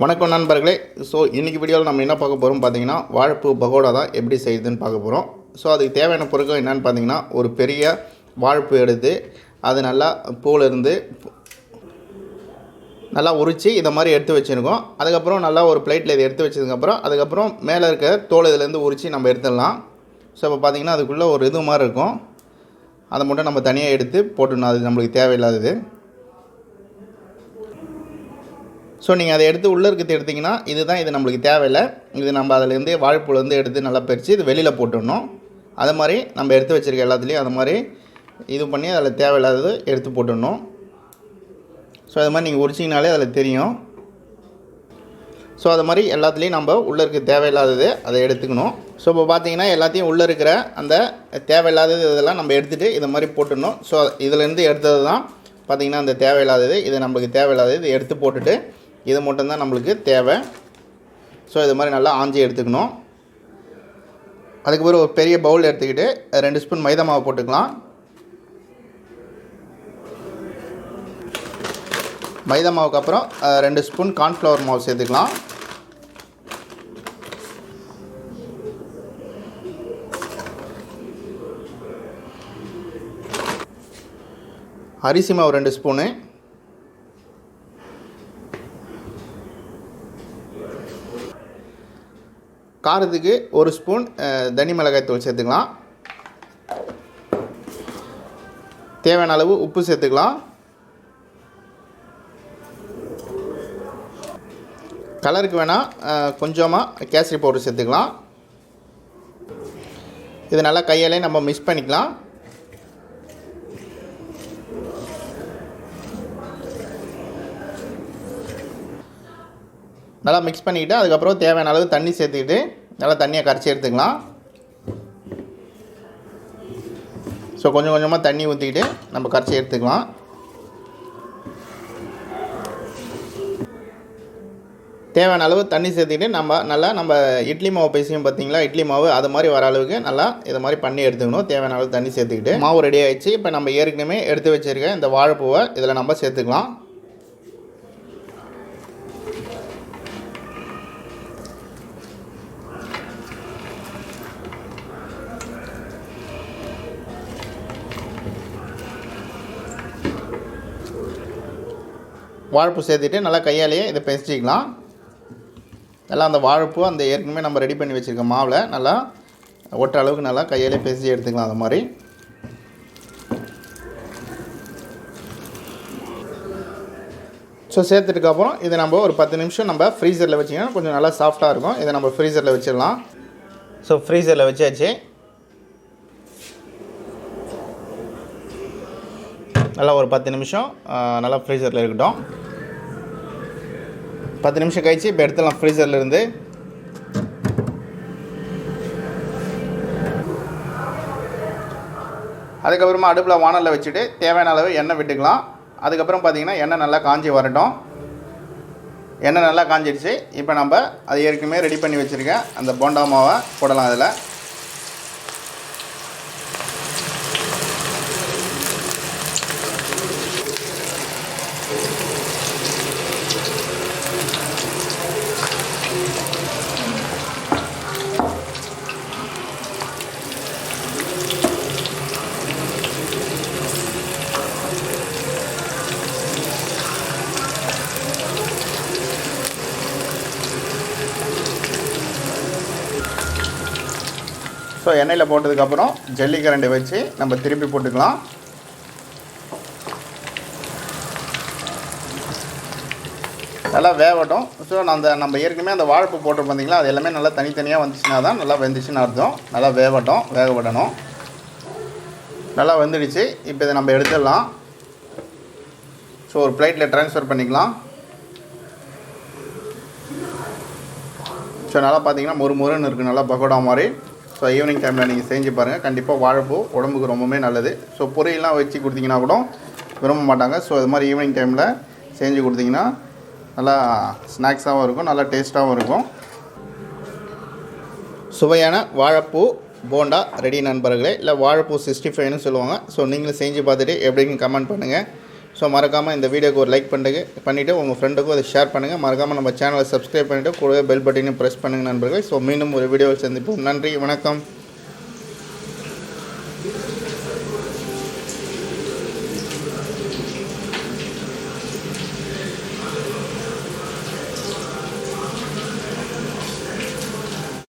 வணக்கம் நண்பர்களே. ஸோ இன்றைக்கி வீடியோவில் நம்ம என்ன பார்க்க போகிறோம் பார்த்தீங்கன்னா வாழைப்பூ பகோடா தான் எப்படி செய்யுதுன்னு பார்க்க போகிறோம் ஸோ அதுக்கு தேவையான பொருட்கள் என்னென்னு பார்த்தீங்கன்னா ஒரு பெரிய வாழைப்பூ எடுத்து அது நல்லா பூவில் நல்லா உரித்து இதை மாதிரி எடுத்து வச்சுருக்கோம். அதுக்கப்புறம் நல்லா ஒரு பிளேட்டில் இதை எடுத்து வச்சதுக்கப்புறம் அதுக்கப்புறம் மேலே இருக்க தோல் இதுலேருந்து உரித்து நம்ம எடுத்துடலாம். ஸோ இப்போ பார்த்தீங்கன்னா அதுக்குள்ளே ஒரு இது மாதிரி இருக்கும். அதை மட்டும் நம்ம தனியாக எடுத்து போட்டுடணும். அது நம்மளுக்கு தேவையில்லாதது. ஸோ நீங்கள் அதை எடுத்து உள்ளே இருக்கிறது எடுத்திங்கன்னா இதுதான் இது நம்மளுக்கு தேவையில்லை. இது நம்ம அதிலேருந்து வாழைப்பூலேருந்து எடுத்து நல்லா பறித்து இது வெளியில் போட்டுடணும். அது மாதிரி நம்ம எடுத்து வச்சுருக்க எல்லாத்துலேயும் அது மாதிரி இது பண்ணி அதில் தேவையில்லாதது எடுத்து போட்டுடணும். ஸோ அது மாதிரி நீங்கள் உரிச்சிங்கனாலே அதில் தெரியும். ஸோ அது மாதிரி எல்லாத்துலேயும் நம்ம உள்ளே இருக்க தேவையில்லாதது அதை எடுத்துக்கணும். ஸோ இப்போ பார்த்தீங்கன்னா எல்லாத்தையும் உள்ளே இருக்கிற அந்த தேவையில்லாதது இதெல்லாம் நம்ம எடுத்துகிட்டு இதை மாதிரி போட்டுடணும். ஸோ இதுலேருந்து எடுத்தது தான் பார்த்திங்கன்னா அந்த தேவையில்லாதது இது நம்மளுக்கு தேவையில்லாதது எடுத்து போட்டுட்டு இது மட்டும்தான் நம்மளுக்கு தேவை. ஸோ இது மாதிரி நல்லா ஆஞ்சி எடுத்துக்கணும். அதுக்கப்புறம் ஒரு பெரிய பவுல் எடுத்துக்கிட்டு ரெண்டு ஸ்பூன் மைதா மாவு போட்டுக்கலாம். மைதா மாவுக்கு அப்புறம் ரெண்டு ஸ்பூன் கார்ன்ஃப்ளவர் மாவு சேர்த்துக்கலாம். அரிசி மாவு ரெண்டு ஸ்பூனு காரத்துக்கு ஒரு ஸ்பூன் தனி மிளகாய் தூள் சேர்த்துக்கலாம். தேவையான அளவு உப்பு சேர்த்துக்கலாம். கலருக்கு வேணால் கொஞ்சமாக கேசரி பவுடர் சேர்த்துக்கலாம். இது நல்லா கையாலே நம்ம மிக்ஸ் பண்ணிக்கலாம். நல்லா மிக்ஸ் பண்ணிக்கிட்டு அதுக்கப்புறம் தேவையான அளவு தண்ணி சேர்த்துக்கிட்டு நல்லா தண்ணியை கரைச்சி எடுத்துக்கலாம். ஸோ கொஞ்சம் கொஞ்சமாக தண்ணி ஊற்றிக்கிட்டு நம்ம கரைச்சி எடுத்துக்கலாம். தேவையான அளவு தண்ணி சேர்த்துக்கிட்டு நம்ம நல்லா நம்ம இட்லி மாவு பேசியும் பார்த்தீங்களா? இட்லி மாவு அது மாதிரி வர அளவுக்கு நல்லா இதை மாதிரி பண்ணி எடுத்துக்கணும். தேவையான அளவு தண்ணி சேர்த்துக்கிட்டு. மாவு ரெடி ஆகிடுச்சு இப்போ நம்ம ஏற்கனவே எடுத்து வச்சுருக்க இந்த வாழைப்பூவை இதில் நம்ம சேர்த்துக்கலாம். வாழைப்பூ சேர்த்துட்டு நல்லா கையாலேயே இதை பெசிச்சிக்கலாம். நல்லா அந்த வாழைப்பூ அந்த ஏற்கனவே நம்ம ரெடி பண்ணி வச்சுருக்க மாவில் நல்லா ஒட்டுற அளவுக்கு நல்லா கையாலே பெசிச்சு எடுத்துக்கலாம் அது மாதிரி. ஸோ சேர்த்துட்டுக்கப்புறம் இதை நம்ம ஒரு பத்து நிமிஷம் நம்ம ஃப்ரீசரில் வச்சிங்கன்னா கொஞ்சம் நல்லா சாஃப்டாக இருக்கும். இதை நம்ம ஃப்ரீசரில் வச்சிடலாம். ஸோ ஃப்ரீசரில் வச்சாச்சு. நல்லா ஒரு பத்து நிமிஷம் நல்லா ஃப்ரீசரில் இருக்கட்டும். பத்து நிமிஷம் கழிச்சு இப்போ எடுத்துடலாம் ஃப்ரீசரில் இருந்து. அதுக்கப்புறமா அடுப்பில் வானலில் வச்சுட்டு தேவையான அளவு எண்ணெய் விட்டுக்கலாம். அதுக்கப்புறம் பார்த்தீங்கன்னா எண்ணெய் நல்லா காஞ்சி வரட்டும். எண்ணெய் நல்லா காஞ்சிடுச்சு இப்போ நம்ம அது ஏற்கனவே ரெடி பண்ணி வச்சுருக்கேன் அந்த போண்டா மாவை போடலாம் அதில். ஸோ எண்ணெயில் போட்டதுக்கப்புறம் ஜல்லிக்கரண்டி வச்சு நம்ம திருப்பி போட்டுக்கலாம். நல்லா வேகட்டும் ஸோ அந்த நம்ம ஏற்கனவே அந்த வாழைப்பு போட்டு பார்த்தீங்களா அது எல்லாமே நல்லா தனித்தனியாக வந்துச்சுன்னா தான் நல்லா வெந்துச்சுன்னு அர்த்தம். நல்லா வேகட்டும் வேக நல்லா வெந்துடுச்சு. இப்போ இதை நம்ம எடுத்துடலாம். ஸோ ஒரு பிளேட்டில் ட்ரான்ஸ்ஃபர் பண்ணிக்கலாம். ஸோ நல்லா பார்த்தீங்கன்னா மொறு மொறுன்னு இருக்குது நல்லா பகோடா மாதிரி. ஸோ ஈவினிங் டைமில் நீங்கள் செஞ்சு பாருங்கள் கண்டிப்பாக வாழைப்பூ உடம்புக்கு ரொம்பவுமே நல்லது. ஸோ பொரியெல்லாம் வச்சு கொடுத்தீங்கன்னா கூட விரும்ப மாட்டாங்க. ஸோ இது மாதிரி ஈவினிங் டைமில் செஞ்சு கொடுத்தீங்கன்னா நல்லா ஸ்நாக்ஸாகவும் இருக்கும் நல்லா டேஸ்ட்டாகவும் இருக்கும். சுவையான வாழைப்பூ போண்டா ரெடி நண்பர்களே. இல்லை வாழைப்பூ சிக்ஸ்டி ஃபைவ்னு சொல்லுவாங்க. ஸோ நீங்களும் செஞ்சு பார்த்துட்டு எப்படின்னு கமெண்ட் பண்ணுங்கள் ஸோ மறக்காமல் இந்த வீடியோக்கு ஒரு லைக் பண்ணுங்க பண்ணிவிட்டு உங்கள் ஃப்ரெண்டுக்கும் அதை ஷேர் பண்ணுங்கள் மறக்காமல் நம்ம சேனலை சப்ஸ்கிரைப் பண்ணிவிட்டு கூடவே பெல் பட்டனையும் ப்ரெஸ் பண்ணுங்கள் நண்பர்கள். ஸோ மீண்டும் ஒரு வீடியோவில் சந்திப்போம். நன்றி வணக்கம்.